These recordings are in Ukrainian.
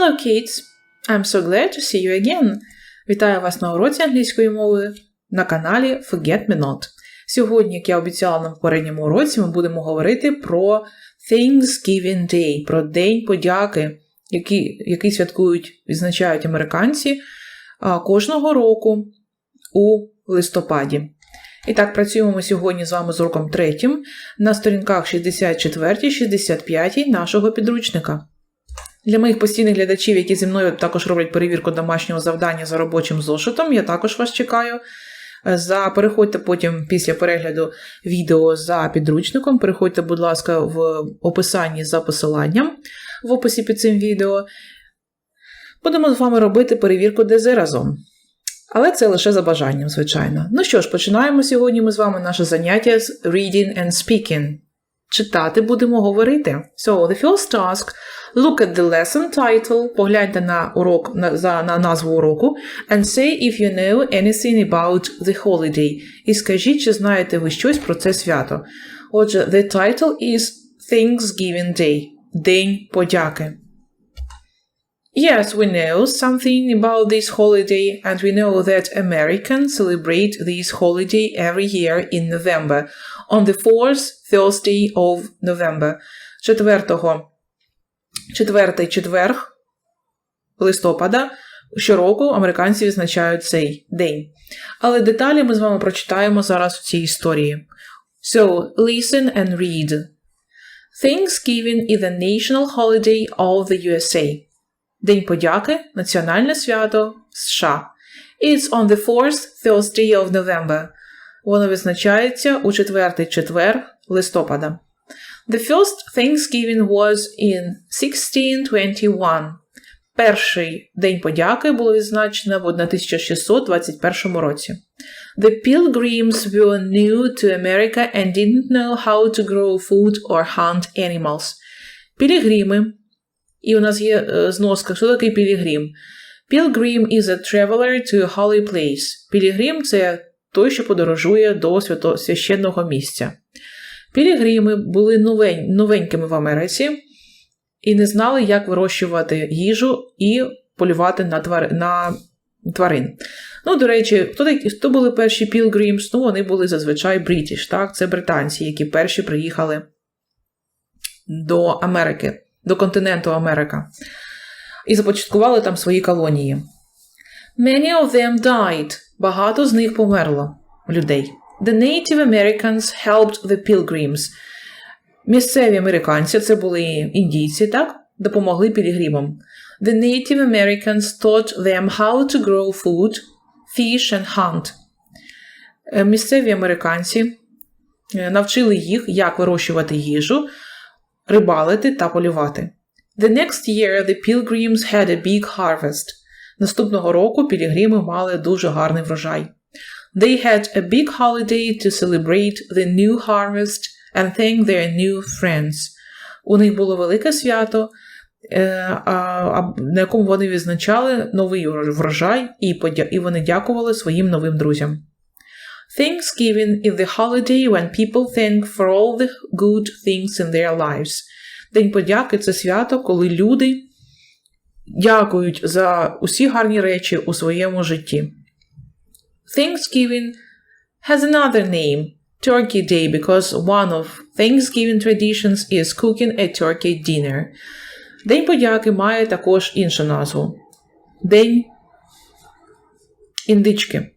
Hello, kids! I'm so glad to see you again. Вітаю вас на уроці англійської мови на каналі Forget Me Not. Сьогодні, як я обіцяла на попередньому уроці, ми будемо говорити про Thanksgiving Day, про День подяки, який, який святкують, відзначають американці кожного року у листопаді. І так, працюємо ми сьогодні з вами з уроком третім на сторінках 64-65 нашого підручника. Для моїх постійних глядачів, які зі мною також роблять перевірку домашнього завдання за робочим зошитом, я також вас чекаю. За переходьте потім після перегляду відео за підручником. Переходьте, будь ласка, в описанні за посиланням в описі під цим відео. Будемо з вами робити перевірку ДЗ разом. Але це лише за бажанням, звичайно. Ну що ж, починаємо сьогодні ми з вами наше заняття з reading and speaking. Читати будемо говорити. So, the first task Look at the lesson title, погляньте на урок на, за, на назву уроку, and say if you know anything about the holiday. І скажіть, чи знаєте ви щось про це свято. Отже, the title is Thanksgiving Day. День подяки. Yes, we know something about this holiday, and we know that Americans celebrate this holiday every year in November, on the fourth Thursday of November. 4 четвертий четверг листопада щороку американці відзначають цей день. Але деталі ми з вами прочитаємо зараз в цій історії. So, listen and read. Thanksgiving is the national holiday of the USA. День подяки національне свято США. It's on the fourth Thursday of November. Воно відзначається у четвертий четвер листопада. The first Thanksgiving was in 1621. Перший День подяки було відзначено в 1621 році. The pilgrims were new to America and didn't know how to grow food or hunt animals. Пілігрими. І у нас є зноска, що такий пілігрим. Pilgrim is a traveler to a holy place. Пілігрим – це той, що подорожує до свято, священного місця. Пілігрими були новень, новенькими в Америці і не знали, як вирощувати їжу і полювати на твар, на тварин. Ну, до речі, хто хто були перші Пілгримс? Ну, вони були зазвичай бритіш, так? Це британці, які перші приїхали до Америки, до континенту Америка. І започаткували там свої колонії. Many of them died. Багато з них померло людей. The Native Americans helped the Pilgrims. Місцеві американці, це були індійці, так, допомогли пілігримам. The Native Americans taught them how to grow food, fish and hunt. Місцеві американці навчили їх, як вирощувати їжу, рибалити та полювати. The next year the pilgrims had a big harvest. Наступного року пілігрими мали дуже гарний врожай. They had a big holiday to celebrate the new harvest and thank their new friends. У них було велике свято, на якому вони відзначали новий врожай, і вони дякували своїм новим друзям. Thanksgiving is the holiday when people thank for all the good things in their lives. День подяки це свято, коли люди дякують за усі гарні речі у своєму житті. Thanksgiving has another name, Turkey Day, because one of Thanksgiving traditions is cooking a turkey dinner. День подяки має також іншу назву День індички.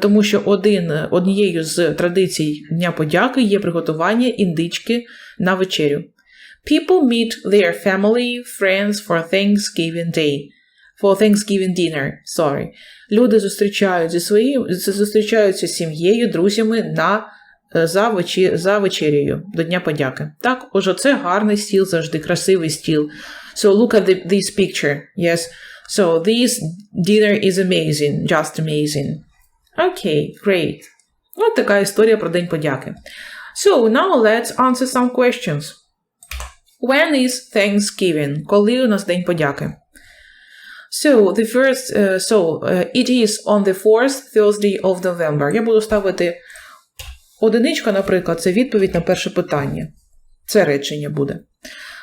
Тому що один, однією з традицій Дня подяки є приготування індички на вечерю. People meet their family, friends for Thanksgiving Day for Thanksgiving dinner. Sorry. Люди зустрічають зі своїм, зустрічаються з сім'єю, друзями на за, вечер, за вечерєю до Дня подяки. Так, отже, це гарний стіл, завжди красивий стіл. So look at the, this picture. Yes. So this dinner is amazing, just amazing. Okay, great. От така історія про День подяки. So now let's answer some questions. When is Thanksgiving? Коли у нас День подяки? So, the first, uh, so, uh, it is on the fourth Thursday of November. Я буду ставити одиничка, наприклад, це відповідь на перше питання. Це речення буде.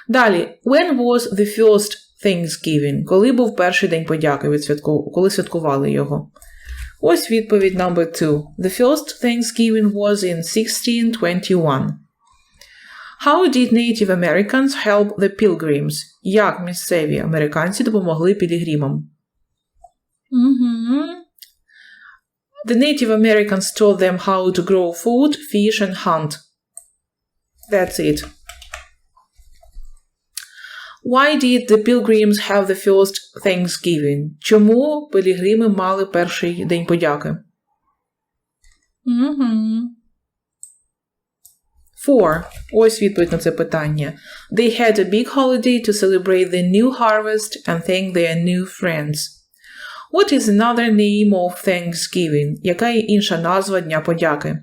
Далі, when was the first Thanksgiving? Коли був перший день подяки від святку... коли святкували його? Ось відповідь number two. The first Thanksgiving was in 1621. How did Native Americans help the pilgrims? Як місцеві американці допомогли пілігримам? Угу. The Native Americans taught them how to grow food, fish and hunt. That's it. Why did the pilgrims have the first Thanksgiving? Чому пилігрими мали перший день подяки? Угу. Four. Ось відповідь на це питання. They had a big holiday to celebrate the new harvest and thank their new friends. What is another name of Thanksgiving? Яка є інша назва Дня подяки?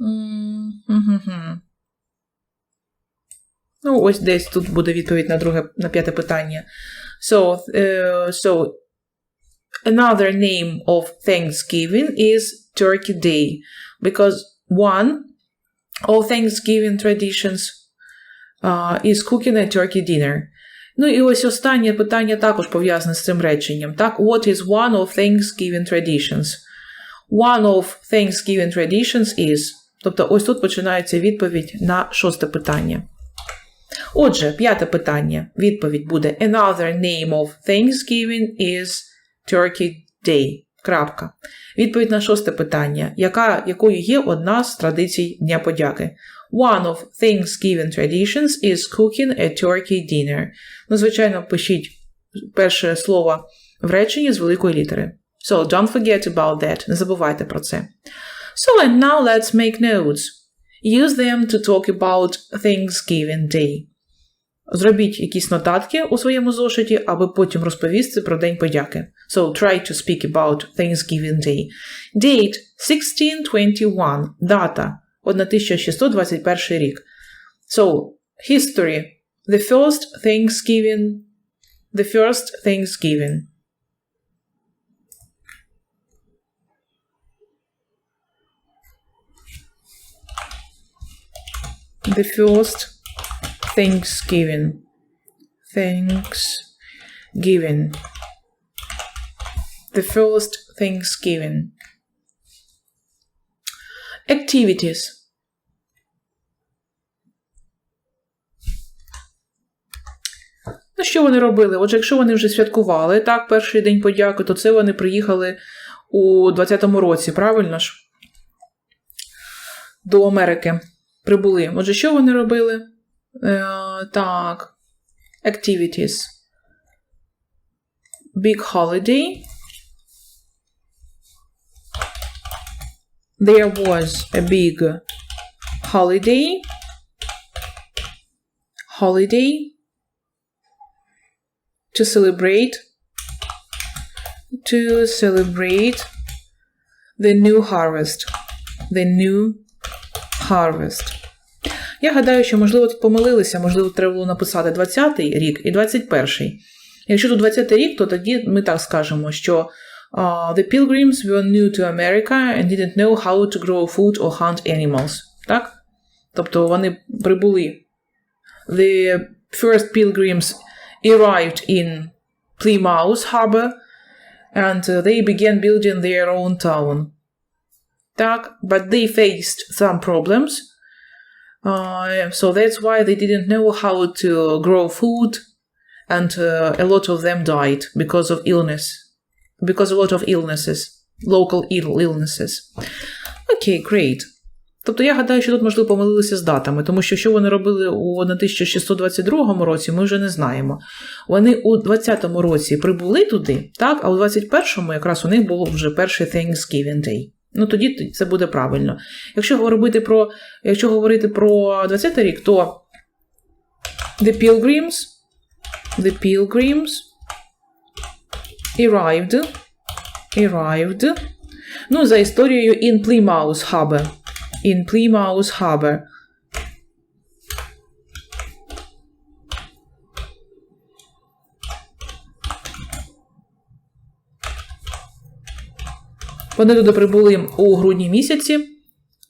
М-м-м. Ну, ось десь тут буде відповідь на друге, на п'яте питання. So, uh, so, another name of Thanksgiving is Turkey Day. Because one of Thanksgiving traditions uh, is cooking a turkey dinner. Ну і ось останнє питання також пов'язане з цим реченням. Так, what is one of Thanksgiving traditions? One of Thanksgiving traditions is. Тобто, ось тут починається відповідь на шосте питання. Отже, п'яте питання. Відповідь буде Another name of Thanksgiving is Turkey Day. Крапка. Відповідь на шосте питання. Яка, якою є одна з традицій Дня подяки? One of Thanksgiving traditions is cooking a turkey dinner. Ну, звичайно, пишіть перше слово в реченні з великої літери. So, don't forget about that. Не забувайте про це. So, and now let's make notes. Use them to talk about Thanksgiving Day. Зробіть якісь нотатки у своєму зошиті, аби потім розповісти про День подяки. So try to speak about Thanksgiving Day. Date 1621. Дата 1621 рік. So, history. The first Thanksgiving. The first Thanksgiving. The first Thanksgiving. Thanksgiving. The first Thanksgiving. Activities. Ну, що вони робили? Отже, якщо вони вже святкували так, перший день подяки, то це вони приїхали у 20-му році, правильно ж? До Америки прибули. Отже, що вони робили? Е, так. Activities. Big holiday. There was a big holiday. Holiday to celebrate to celebrate the new harvest. The new harvest. Я гадаю, що, можливо, тут помилилися, можливо, треба було написати 20-й рік і 21-й. Якщо тут 20-й рік, то тоді ми так скажемо, що uh, the pilgrims were new to America and didn't know how to grow food or hunt animals. Так? Тобто вони прибули. The first pilgrims arrived in Plymouth Harbor and uh, they began building their own town. Так, but they faced some problems. Uh, so that's why they didn't know how to grow food, and uh, a lot of them died because of illness, because a lot of illnesses, local ill illnesses. Okay, great. Тобто я гадаю, що тут, можливо, помилилися з датами, тому що що вони робили у 1622 році, ми вже не знаємо. Вони у 20-му році прибули туди, так, а у 21-му якраз у них було вже перший Thanksgiving Day. Ну, тоді це буде правильно. Якщо говорити про якщо говорити про 20 й рік, то The Pilgrims The Pilgrims arrived arrived Ну, за історією in Plymouth Harbor. In Plymouth Harbor. Вони туди прибули у грудні місяці.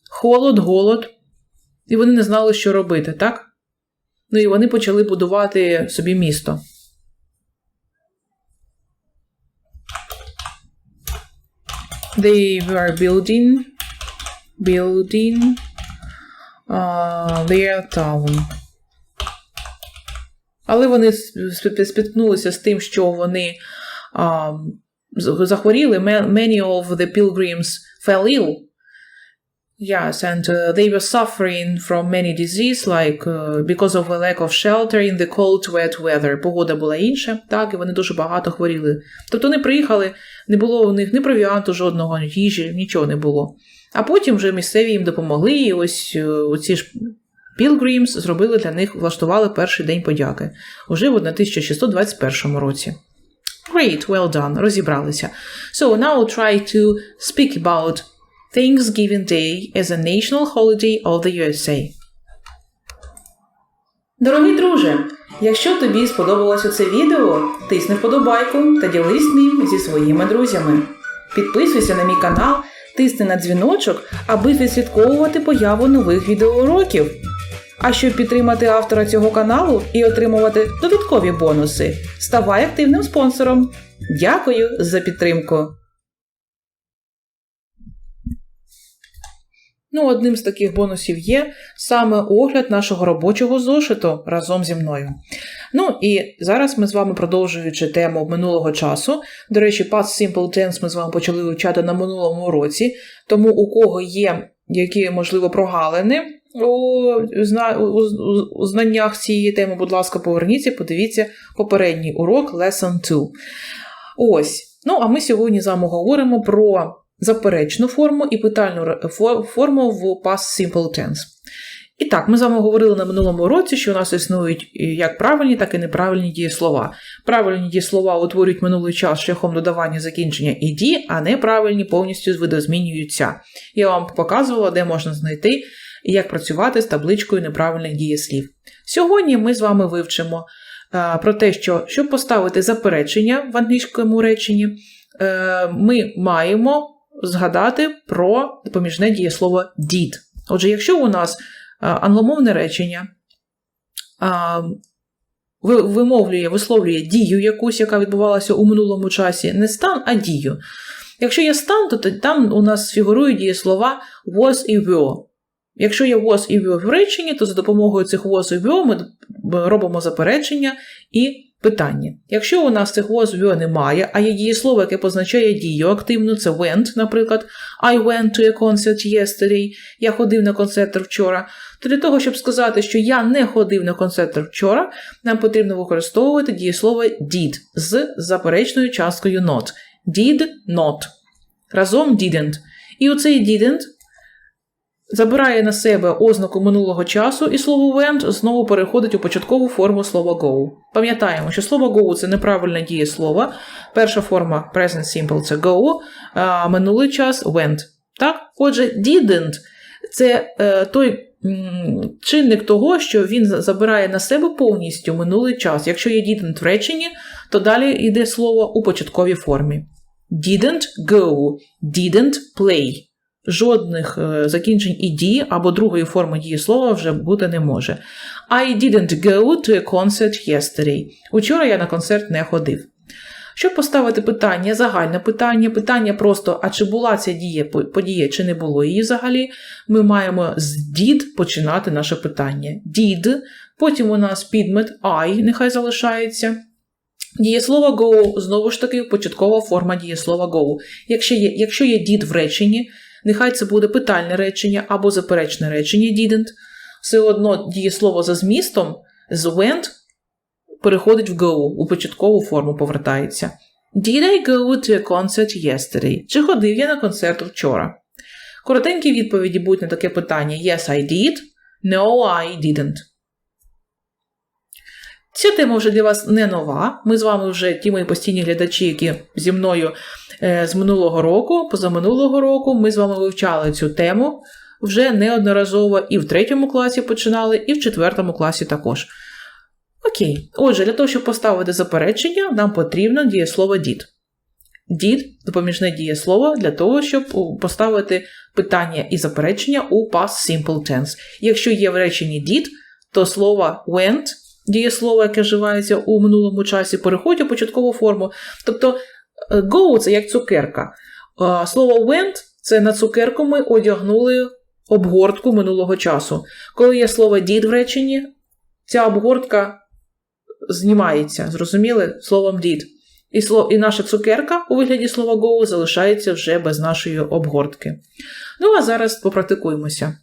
Холод, голод. І вони не знали, що робити, так? Ну і вони почали будувати собі місто. They were building building uh, their town. Але вони спіткнулися з тим, що вони з- захворіли. Many of the pilgrims fell ill. Yes, and uh, they were suffering from many disease, like uh, because of a lack of shelter in the cold, wet weather. Погода була інша, так, і вони дуже багато хворіли. Тобто вони приїхали, не було у них ні провіанту жодного, ні їжі, нічого не було. А потім вже місцеві їм допомогли, і ось е, оці ж Pilgrims зробили для них, влаштували перший день подяки уже в 1621 році. Great, well done, розібралися. So now we'll try to speak about Thanksgiving Day as a national holiday of the USA. Дорогий друже, якщо тобі сподобалося це відео, тисни вподобайку та ділись ним зі своїми друзями. Підписуйся на мій канал, тисни на дзвіночок, аби відслідковувати появу нових відеоуроків. А щоб підтримати автора цього каналу і отримувати додаткові бонуси, ставай активним спонсором. Дякую за підтримку. Ну, одним з таких бонусів є саме огляд нашого робочого зошиту разом зі мною. Ну і зараз ми з вами продовжуючи тему минулого часу. До речі, Past Simple Tense ми з вами почали вивчати на минулому році, тому у кого є які, можливо, прогалини у, зна- у, у- у знаннях цієї теми, будь ласка, поверніться, подивіться попередній урок Lesson 2. Ось. Ну, а ми сьогодні з вами говоримо про заперечну форму і питальну форму в Past Simple Tense. І так, ми з вами говорили на минулому уроці, що у нас існують як правильні, так і неправильні дієслова. Правильні дієслова утворюють минулий час шляхом додавання закінчення «іді», а неправильні повністю видозмінюються. Я вам показувала, де можна знайти і як працювати з табличкою неправильних дієслів. Сьогодні ми з вами вивчимо е, про те, що щоб поставити заперечення в англійському реченні, е, ми маємо згадати про допоміжне дієслово did. Отже, якщо у нас а, англомовне речення вимовлює, висловлює дію якусь, яка відбувалася у минулому часі, не стан, а дію. Якщо є стан, то там у нас фігурують дієслова was і were. Якщо є was і were в реченні, то за допомогою цих was і were ми робимо заперечення і питання. Якщо у нас цих was were немає, а є дієслово, яке позначає дію активну, це went, наприклад, I went to a concert yesterday, я ходив на концерт вчора, то для того, щоб сказати, що я не ходив на концерт вчора, нам потрібно використовувати дієслово did з заперечною часткою not. Did not. Разом didn't. І оцей didn't забирає на себе ознаку минулого часу, і слово went знову переходить у початкову форму слова go. Пам'ятаємо, що слово go це неправильне дієслово. Перша форма present simple це go, а минулий час went. Так? Отже, didn't це е, той чинник того, що він забирає на себе повністю минулий час. Якщо є didn't в реченні, то далі йде слово у початковій формі. Didn't go, didn't play. Жодних е, закінчень «ed» або другої форми дієслова вже бути не може. I didn't go to a concert yesterday. Учора я на концерт не ходив. Щоб поставити питання, загальне питання, питання просто, а чи була ця дія, подія, чи не було її взагалі, ми маємо з did починати наше питання. Did, потім у нас підмет I, нехай залишається. Дієслово go, знову ж таки, початкова форма дієслова go. Якщо є, якщо є did в реченні, нехай це буде питальне речення або заперечне речення didn't. Все одно дієслово за змістом з went переходить в go, у початкову форму повертається. Did I go to a concert yesterday? Чи ходив я на концерт вчора? Коротенькі відповіді будуть на таке питання: Yes, I did. No, I didn't. Ця тема вже для вас не нова. Ми з вами вже ті мої постійні глядачі, які зі мною е, з минулого року, позаминулого року, ми з вами вивчали цю тему вже неодноразово і в третьому класі починали, і в четвертому класі також. Окей. Отже, для того, щоб поставити заперечення, нам потрібно дієслово did. Did – допоміжне дієслово для того, щоб поставити питання і заперечення у past simple tense. Якщо є в реченні did, то слово went, дієслово, яке вживається у минулому часі, переходить у початкову форму. Тобто е, go це як цукерка. Слово went це на цукерку ми одягнули обгортку минулого часу. Коли є слово did в реченні, ця обгортка знімається, зрозуміли, словом did. І, і наша цукерка у вигляді слова go залишається вже без нашої обгортки. Ну а зараз попрактикуємося.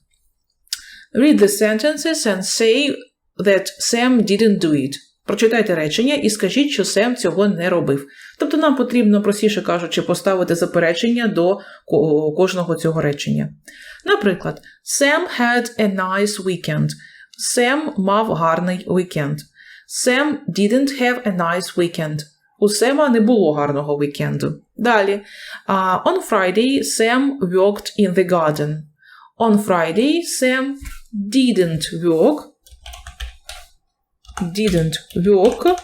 Read the sentences and say that Sam didn't do it. Прочитайте речення і скажіть, що Сем цього не робив. Тобто нам потрібно, простіше кажучи, поставити заперечення до кожного цього речення. Наприклад, Sam had a nice weekend. Сем мав гарний вікенд. Sam didn't have a nice weekend. У Сема не було гарного вікенду. Далі. Uh, on Friday, Sam worked in the garden. On Friday, Sam didn't work didn't work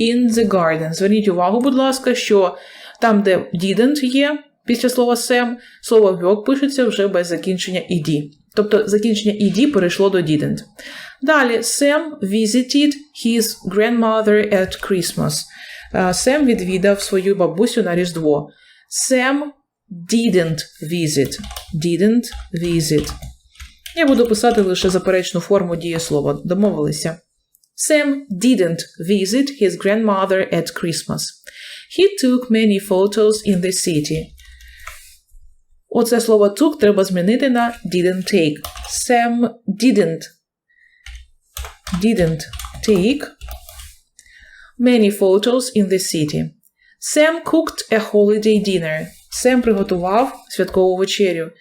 in the garden. Зверніть увагу, будь ласка, що там, де didn't є після слова Sam, слово work пишеться вже без закінчення ed. Тобто закінчення ed перейшло до didn't. Далі Sam visited his grandmother at Christmas. Сем відвідав свою бабусю на Різдво. Sam didn't visit. Didn't visit. Я буду писати лише заперечну форму дієслова. Домовилися. Sam didn't visit his grandmother at Christmas. He took many photos in the city. Оце слово took треба змінити на didn't take. Sam didn't didn't take many photos in the city. Sam cooked a holiday dinner. Сем приготував святкову вечерю.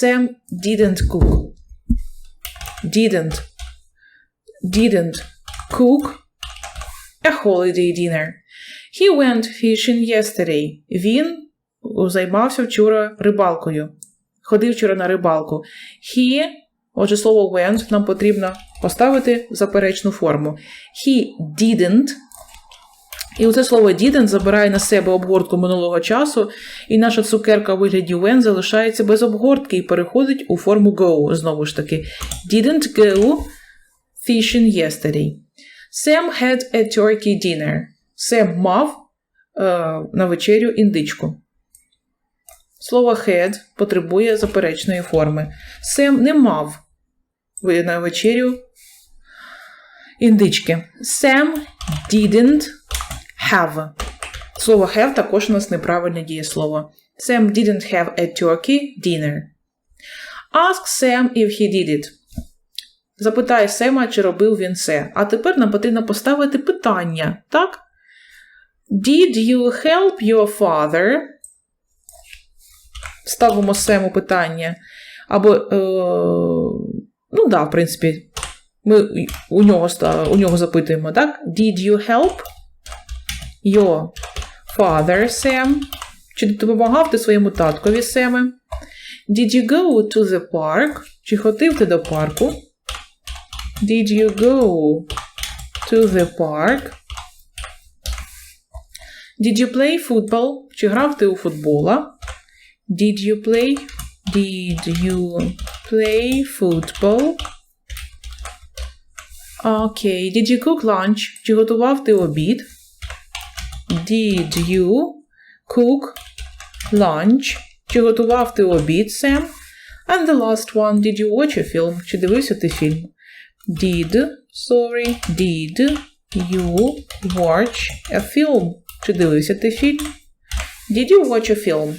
Sam didn't cook. Didn't. Didn't cook a holiday dinner. He went fishing yesterday. Він займався вчора рибалкою. Ходив вчора на рибалку. He, отже, слово went нам потрібно поставити в заперечну форму. He didn't. І оце слово didn't забирає на себе обгортку минулого часу, і наша цукерка у вигляді when залишається без обгортки і переходить у форму go. Знову ж таки, didn't go fishing yesterday. Sam had a turkey dinner. Сем мав е, на вечерю індичку. Слово had потребує заперечної форми. Сем не мав на вечерю індички. Sam didn't have. Слово have також у нас неправильне дієслово. Sam didn't have a turkey dinner. Ask Sam if he did it. Запитай Сема, чи робив він це. А тепер нам потрібно поставити питання, так? Did you help your father? Ставимо Сему питання. Або, е, ну да, в принципі, ми у нього, у нього запитуємо, так? Did you help your father, Sam? Чи допомагав ти своєму таткові, Семе? Did you go to the park? Чи ходив ти до парку? Did you go to the park? Did you play football? Чи грав ти у футбола? Did you play? Did you play football? Окей. Did you cook lunch? Чи готував ти обід? Did you cook lunch? Чи готував ти обід, Сем? And the last one, did you watch a film? Чи дивився ти фільм? Did, sorry, did you watch a film? Чи дивився ти фільм? Did you watch a film?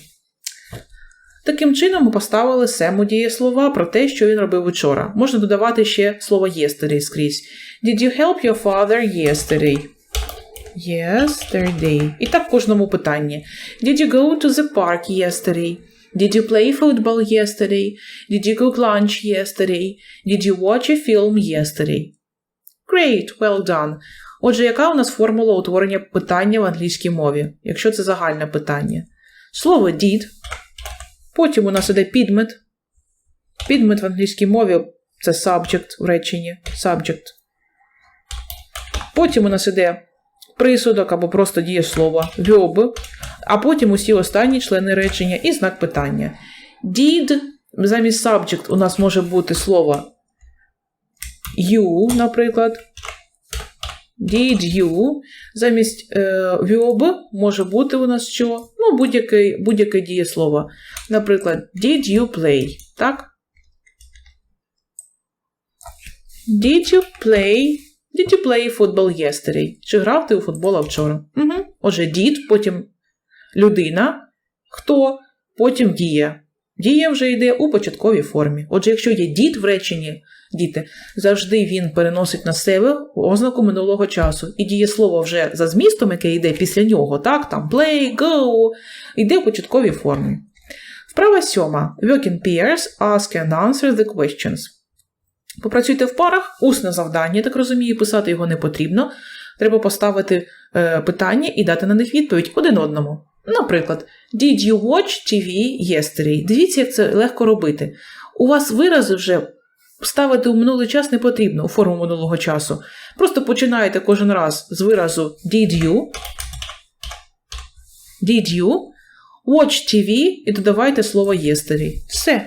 Таким чином ми поставили Сему дієслова про те, що він робив учора. Можна додавати ще слово yesterday скрізь. Did you help your father yesterday? Yesterday. І так в кожному питанні. Did you go to the park yesterday? Did you play football yesterday? Did you cook lunch yesterday? Did you watch a film yesterday? Great, well done. Отже, яка у нас формула утворення питання в англійській мові, якщо це загальне питання? Слово did. Потім у нас іде підмет. Підмет в англійській мові це subject в реченні. Subject. Потім у нас іде присудок або просто дієслово verb, а потім усі останні члени речення і знак питання. Did замість subject у нас може бути слово you, наприклад. Did you. Замість е, може бути у нас що? Ну, будь-яке будь дієслово. Наприклад, did you play? Так? Did you play? Did you play football yesterday? Чи грав ти у футбола вчора? Угу. Отже, did, потім людина. Хто? Потім дія. Дія вже йде у початковій формі. Отже, якщо є дід в реченні, діти, завжди він переносить на себе ознаку минулого часу. І дієслово вже за змістом, яке йде після нього, так, там play, go, йде у початковій формі. Вправа сьома. Work in pairs, ask and answer the questions. Попрацюйте в парах, усне завдання, так розумію, писати його не потрібно. Треба поставити е, питання і дати на них відповідь один одному. Наприклад, Did you watch TV yesterday? Дивіться, як це легко робити. У вас вирази вже ставити у минулий час не потрібно у форму минулого часу. Просто починаєте кожен раз з виразу Did you? Did you? Watch TV і додавайте слово yesterday. Все.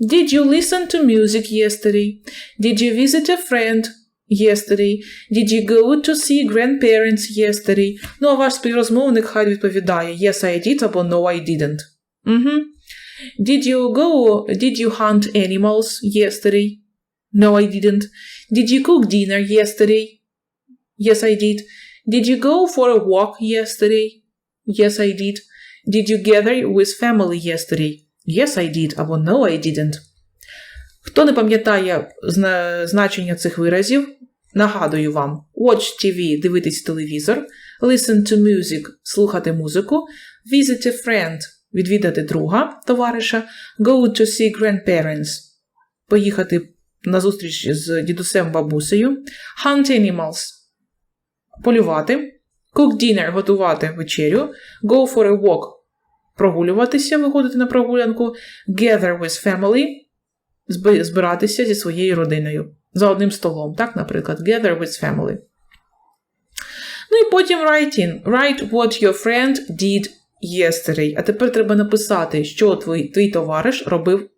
Did you listen to music yesterday? Did you visit a friend yesterday? Did you go to see grandparents yesterday? Ну, а ваш співрозмовник хай відповідає Yes, I did або No, I didn't. Угу. Did you go, did you hunt animals yesterday? No, I didn't. Did you cook dinner yesterday? Yes, I did. Did you go for a walk yesterday? Yes, I did. Did you gather with family yesterday? Yes, I did або No, I didn't. Хто не пам'ятає значення цих виразів, нагадую вам: Watch TV дивитись телевізор, listen to music слухати музику, visit a friend відвідати друга товариша, go to see grandparents поїхати на зустріч з дідусем бабусею, hunt animals полювати, cook dinner готувати вечерю, go for a walk прогулюватися, виходити на прогулянку, gather with family збиратися зі своєю родиною. За одним столом, так, наприклад, gather with family. Ну і потім write in. Write what your friend did yesterday. А тепер треба написати, що твій, твій товариш робив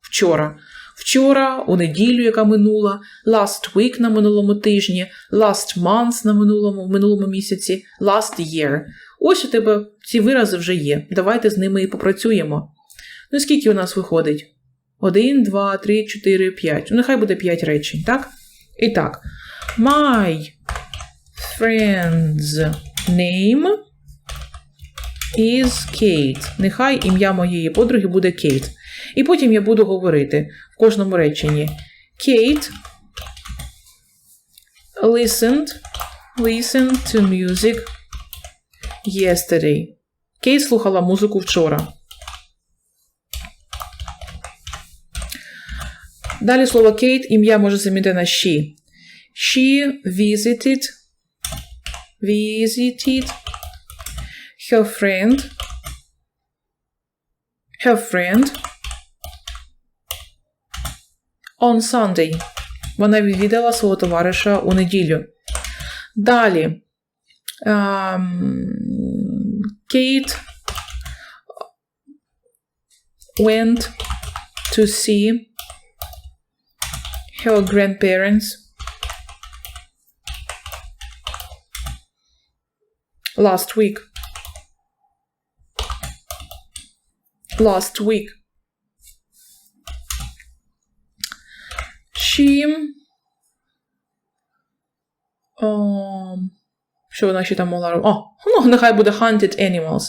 вчора. Вчора, у неділю, яка минула, last week на минулому тижні, last month на минулому в минулому місяці, last year. Ось у тебе ці вирази вже є. Давайте з ними і попрацюємо. Ну, скільки у нас виходить? Один, два, три, чотири, п'ять. Ну, нехай буде п'ять речень, так? І так. My friend's name is Kate. Нехай ім'я моєї подруги буде Кейт. І потім я буду говорити в кожному реченні. Kate listened, listened to music yesterday. Кейт слухала музику вчора. Далі слово Кейт ім'я може замінити на she. She visited visited her friend her friend on Sunday. Вона відвідала свого товариша у неділю. Далі. Um, Kate went to see her grandparents last week. last week. She. Um, що вона ще там могла робити? О, ну, нехай буде hunted animals.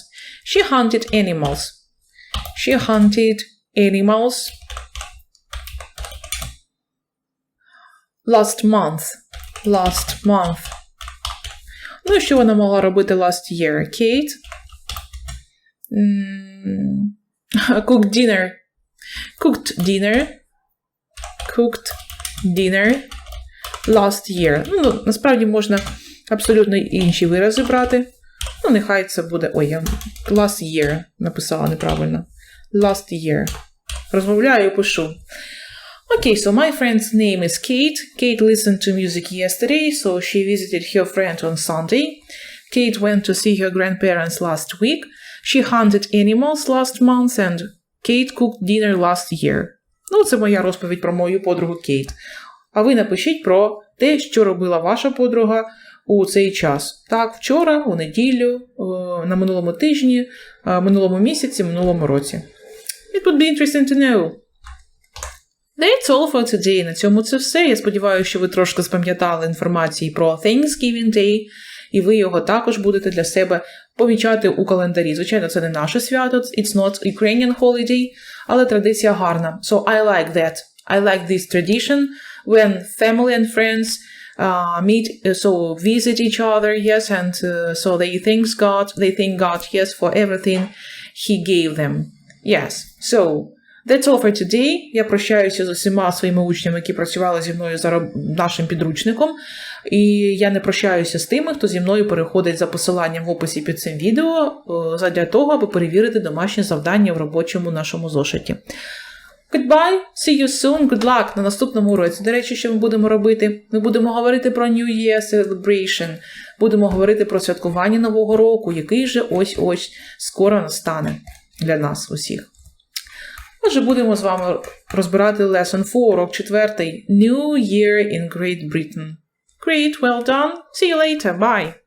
She hunted animals. She hunted animals. Last month. Last month. Ну, що вона могла робити last year? Kate. Mm, cooked dinner. Cooked dinner. Cooked dinner last year. Ну, насправді можна Абсолютно інші вирази брати. Ну, нехай це буде. Ой, я last year написала неправильно. Last year. Розмовляю пишу. Okay, so my friend's name is Kate. Kate listened to music yesterday, so she visited her friend on Sunday. Kate went to see her grandparents last week. She hunted animals last month and Kate cooked dinner last year. Ну, це моя розповідь про мою подругу Кейт. А ви напишіть про те, що робила ваша подруга у цей час. Так, вчора, у неділю, е, на минулому тижні, е, минулому місяці, минулому році. It would be interesting to know. That's all for today. На цьому це все. Я сподіваюся, що ви трошки спам'ятали інформації про Thanksgiving Day, і ви його також будете для себе помічати у календарі. Звичайно, це не наше свято, it's not Ukrainian holiday, але традиція гарна. So I like that. I like this tradition when family and friends uh, meet, uh, so visit each other, yes, and uh, so they thank God, they thank God, yes, for everything He gave them. Yes. So, that's all for today. Я прощаюся з усіма своїми учнями, які працювали зі мною за нашим підручником. І я не прощаюся з тими, хто зі мною переходить за посиланням в описі під цим відео, е, задля того, аби перевірити домашнє завдання в робочому нашому зошиті. Goodbye, see you soon, good luck на наступному уроці. До речі, що ми будемо робити? Ми будемо говорити про New Year Celebration, будемо говорити про святкування Нового року, який же ось-ось скоро настане для нас усіх. Отже, будемо з вами розбирати Lesson 4, урок 4, New Year in Great Britain. Great, well done. See you later. Bye.